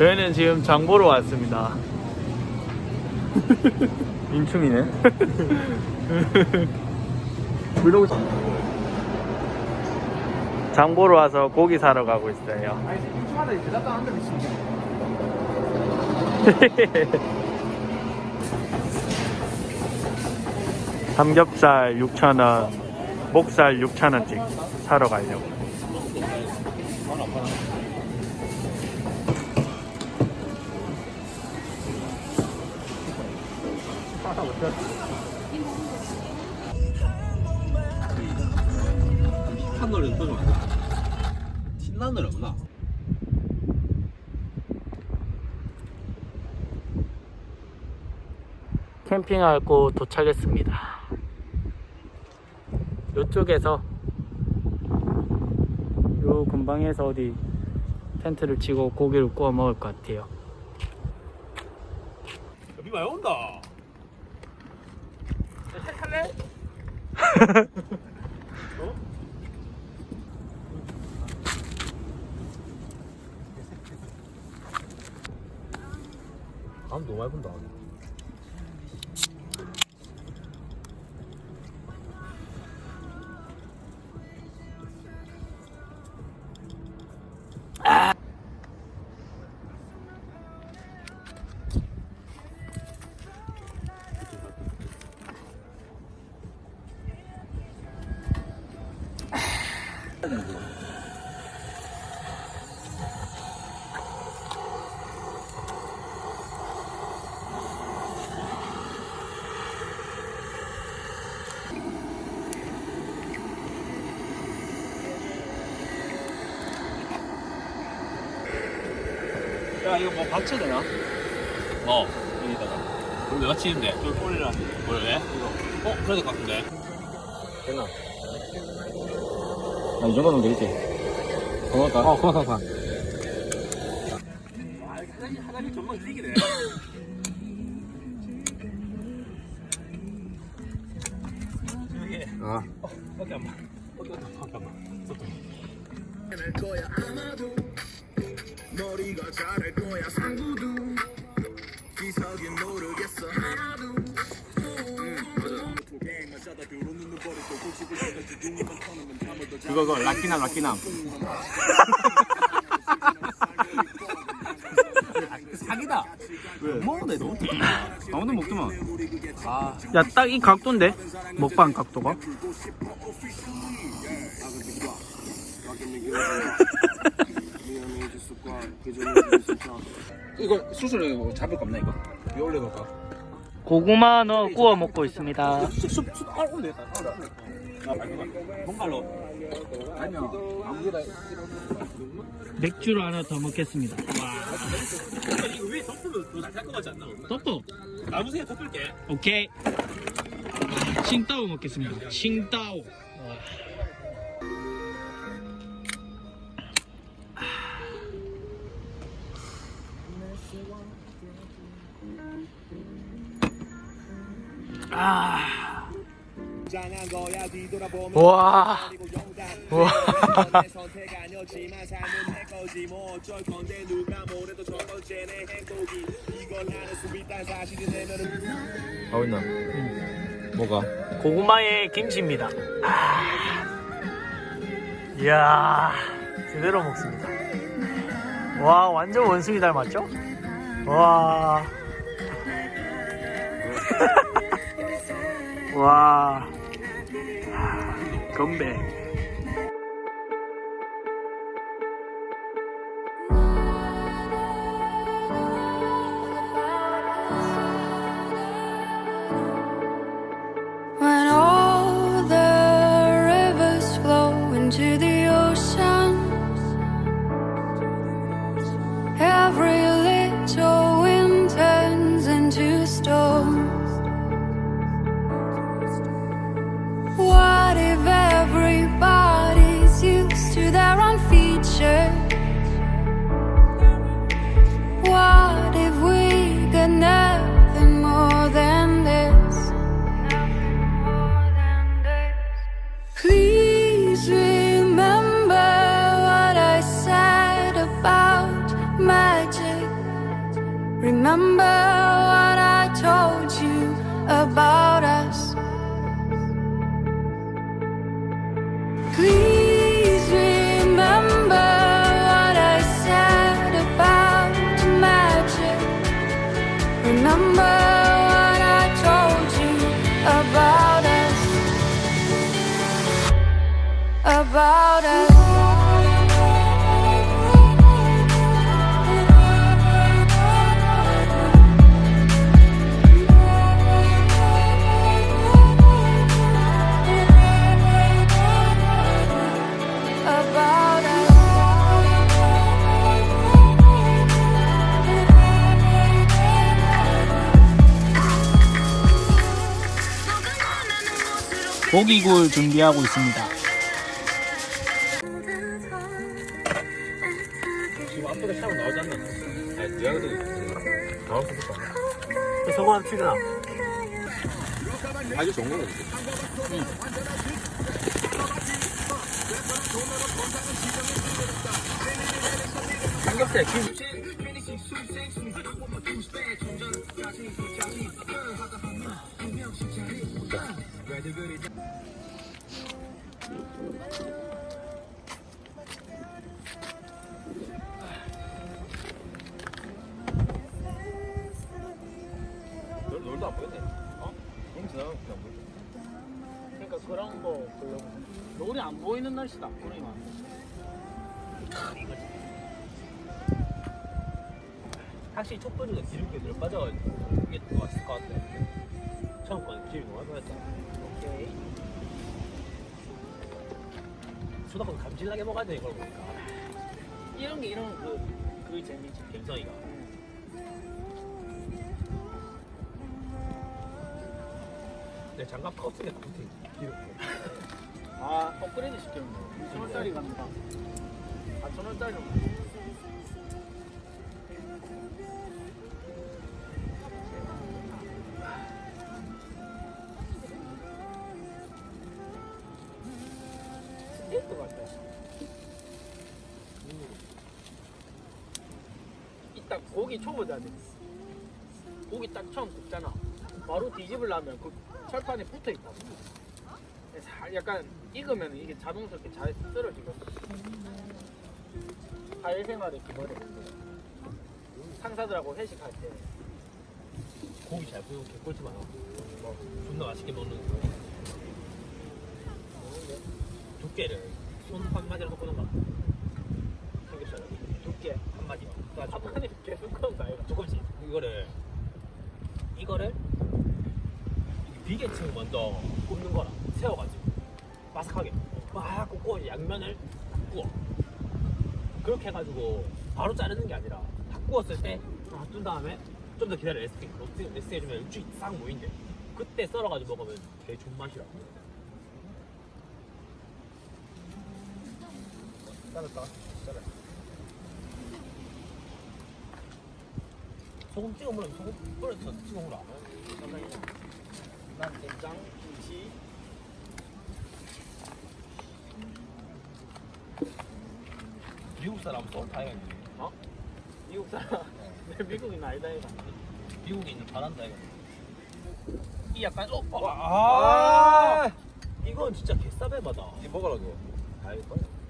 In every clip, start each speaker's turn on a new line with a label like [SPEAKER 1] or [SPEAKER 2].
[SPEAKER 1] 저희는 지금 장보러 왔습니다. 인충이네. 장보러 와서 고기 사러 가고 있어요.
[SPEAKER 2] 아니 인충하다 대답도 안 한다 미친
[SPEAKER 1] 삼겹살 6,000원, 목살 6,000원씩 사러 가려고.
[SPEAKER 2] 힙한 노래는 또 좋아한다 신나는 없나?
[SPEAKER 1] 캠핑하고 도착했습니다. 이쪽에서 요 근방에서 어디 텐트를 치고 고기를 구워 먹을 것 같아요.
[SPEAKER 2] 비 많이 온다 탈래? 바람 너무 많이 분다 야 이거 뭐 받쳐야 되나? 어 여기다가 그럼 내가 치는데 좀 올리라 뭘 왜? 이거 어? 그래야 될 것 같은데 되나?
[SPEAKER 1] 아, 이 정도면 되겠지. 고맙다.
[SPEAKER 2] 어 전망 틀리기네 아 밖에 안 봐. 밖에 안 봐. 밖에 안 봐.
[SPEAKER 3] 할 거야 아마도 머리가 자랄 거야 상구도 기석이 모르겠어 하나도
[SPEAKER 2] 그거 그거 라키남 라키남 사기다 왜? 먹는데 너무 아무도 먹더만 아
[SPEAKER 1] 야, 딱 이 각도인데? 먹방 각도가?
[SPEAKER 2] 이거 수술을 뭐 잡을 거 없나 이거? 위에 올려놓을까?
[SPEAKER 1] 고구마 넣어 구워 먹고 있습니다.
[SPEAKER 2] 숲숲 아 올려 아 뭔가로 아니야 아무데나
[SPEAKER 1] 맥주를 하나 더 먹겠습니다.
[SPEAKER 2] 이거 위에 덮으면 더잘살것 같지 않나?
[SPEAKER 1] 덮어.
[SPEAKER 2] 나무새에 덮을게
[SPEAKER 1] 오케이. 칭따오 먹겠습니다. 칭따오. 아. 와. 와.
[SPEAKER 2] 뭐아 있나? 뭐가?
[SPEAKER 1] 고구마에 김치입니다. 아. 이야, 제대로 먹습니다. 와, 완전 원숭이 닮았죠? 와. 와. 건배.
[SPEAKER 4] Remember what I told you about us. Please remember what I said about magic. Remember what I told you about us. About us.
[SPEAKER 5] 고기굴 준비하고 있습니다.
[SPEAKER 2] 지금 앞쪽에 샤워 나오지 않나? 아니, 네가 그래도 나올 수 있을 거 아니야?
[SPEAKER 5] 성공한 출연아.
[SPEAKER 2] 아주 좋은 거지.
[SPEAKER 5] 삼겹살 김.
[SPEAKER 2] 어?
[SPEAKER 5] 그러니까 그런 거 보려고. 그러니까.
[SPEAKER 2] 확실히 촛불이가 기름기 늘 빠져가지고 이게 더 맛있을 것 같아. 처음 거는 기름이 너무.
[SPEAKER 5] 오케이.
[SPEAKER 2] 수도권 감질나게 먹어야 돼 이걸 보니까.
[SPEAKER 5] 이런 게 이런 그, 그 재미지.
[SPEAKER 2] 갬성이가. 내 장갑 컸으니까 밑에 기름.
[SPEAKER 5] 아, 업그레이드 시켰네. 2천원짜리 갑니다. 4천원짜리. 이딱 고기 초보자 돼. 고기 딱 처음 굽잖아. 바로 뒤집으려면 그 철판에 붙어 있다고. 살- 약간 익으면 이게 자동스럽게 잘 쓰러지거든. 사회생활의 기본에 상사들하고 회식할 때
[SPEAKER 2] 고기 잘 구우고 개꿀팁 많아. 뭐 존나 맛있게 먹는 거. 두께를 손한 놓은 거. 삼겹살을
[SPEAKER 5] 두께
[SPEAKER 2] 한 마디만. 그래가지고
[SPEAKER 5] 앞판이 계속 그런 거 아이가?
[SPEAKER 2] 조금씩 이거를. 이거를 비계층 먼저 굽는 거라 세워가지고 바삭하게 막 굽고 양면을 딱 구워. 그렇게 해가지고 바로 자르는 게 아니라 다 구웠을 때둔 다음에 좀 더 기다려. 레스팅 로스팅 레스팅 해주면 육즙이 싹 모인대. 그때 썰어가지고 먹으면 되게 좋은 맛이라 잘랐다 잘라 소금 찍어 먹으면 소금 뿌려서 찍어 먹으라
[SPEAKER 5] 난 된장, 김치,
[SPEAKER 2] 미국 사람 또 다행이네
[SPEAKER 5] 어? 미국 사람. 내 미국인 아니다 이가.
[SPEAKER 2] 미국에 있는 바란다 이거 이 약간 어? 어
[SPEAKER 5] 아!
[SPEAKER 2] 아! 이건 진짜 개싸배마다 이 먹으라고 아이 빨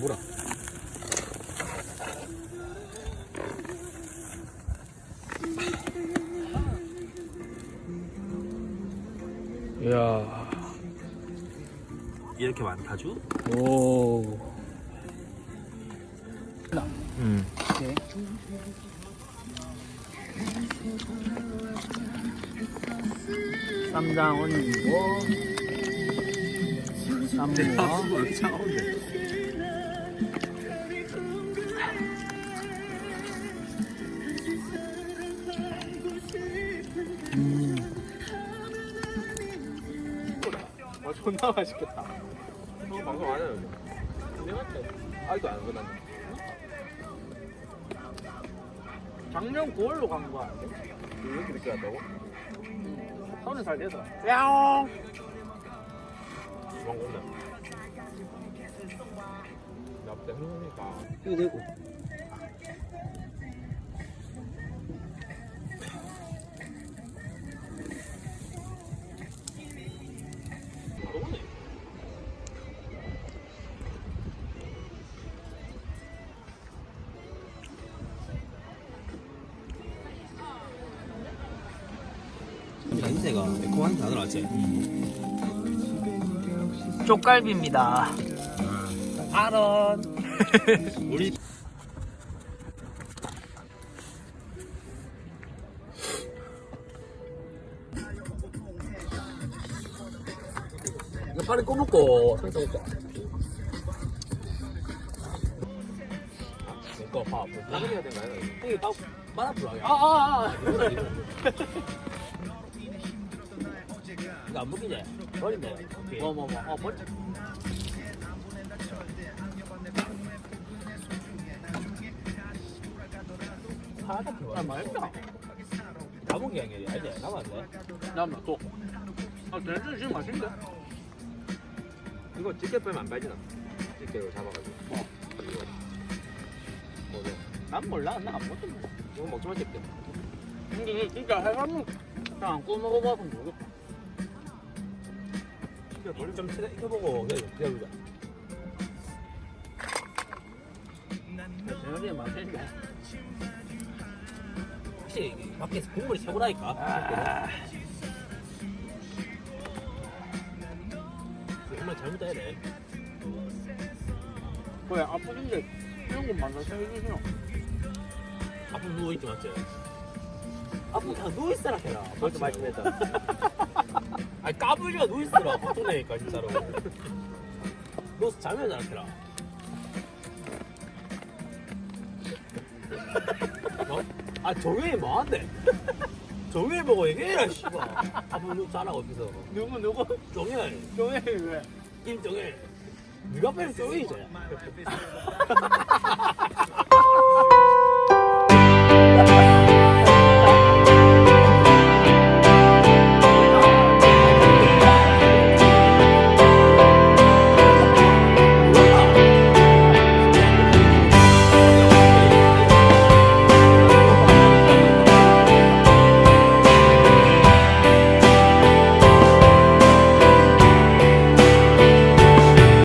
[SPEAKER 2] 가보라
[SPEAKER 5] 이야.
[SPEAKER 2] 이렇게 많다주?
[SPEAKER 5] 오.
[SPEAKER 2] 응
[SPEAKER 5] 오케이. 쌈장 올리고 쌈무와
[SPEAKER 2] 왜 이렇
[SPEAKER 5] 존나 맛있겠다.
[SPEAKER 2] 형 방송 안 해요
[SPEAKER 5] 맞지?
[SPEAKER 2] 아직도 안 끝났네
[SPEAKER 5] 작년 9월로 간 거야.
[SPEAKER 2] 왜 이렇게 늦게 왔다고?
[SPEAKER 5] 서른 살 돼서. 야옹.
[SPEAKER 2] 주방 건네 나보다 형이니까
[SPEAKER 5] 이거 되고.
[SPEAKER 2] 냄새가 매콤한 게 나더라지
[SPEAKER 5] 쪽갈비입니다.
[SPEAKER 2] 아런 우리 이거 파리 꺼먹고 상처 먹자 이거 봐 나그려야 되나요? 형이 막 말아보라
[SPEAKER 5] 아, 아, 아.
[SPEAKER 2] 이거 안 먹이지? 버린대
[SPEAKER 5] 뭐, 뭐, 뭐. 어, 뭐지?
[SPEAKER 2] 하나도
[SPEAKER 5] 아, 맛있다.
[SPEAKER 2] 다 먹이 아니야 알지? 돼?
[SPEAKER 5] 나면 또. 아, 된장 지금 맛있는데?
[SPEAKER 2] 이거 집게 빼면 안 빠지나? 집게로 잡아가지고 어 이거 뭐죠?
[SPEAKER 5] 난 몰라. 나안 먹던데.
[SPEAKER 2] 이거 먹지 마 집게
[SPEAKER 5] 근데 이거 진짜 해산물 그냥 구워 먹어봐서 모르겠다.
[SPEAKER 2] 벌좀 치대 익혀보고 그래 기다려보자
[SPEAKER 5] 대현이 맛있는데.
[SPEAKER 2] 확실히 이게 밖에서 국물이 최고라니까
[SPEAKER 5] 아,
[SPEAKER 2] 정말 잘못해야 돼
[SPEAKER 5] 그래, 아프긴데 이런 거 만나서 해주시노.
[SPEAKER 2] 앞으로 누워있지 맞지? 앞으로 그냥 누워있어라 해라
[SPEAKER 5] 그것도 말씀했다.
[SPEAKER 2] 까불지마 누워있어라 보통내니까 진짜로 누워서 자면 안 해라 어? 아 정현이 뭐한대? 정현이 보고 얘기해라 씨발 앞으로 누워 자라 어디서
[SPEAKER 5] 누구, 누구?
[SPEAKER 2] 정현
[SPEAKER 5] 종현이 왜?
[SPEAKER 2] 김정현 네가 빼는 정현이잖아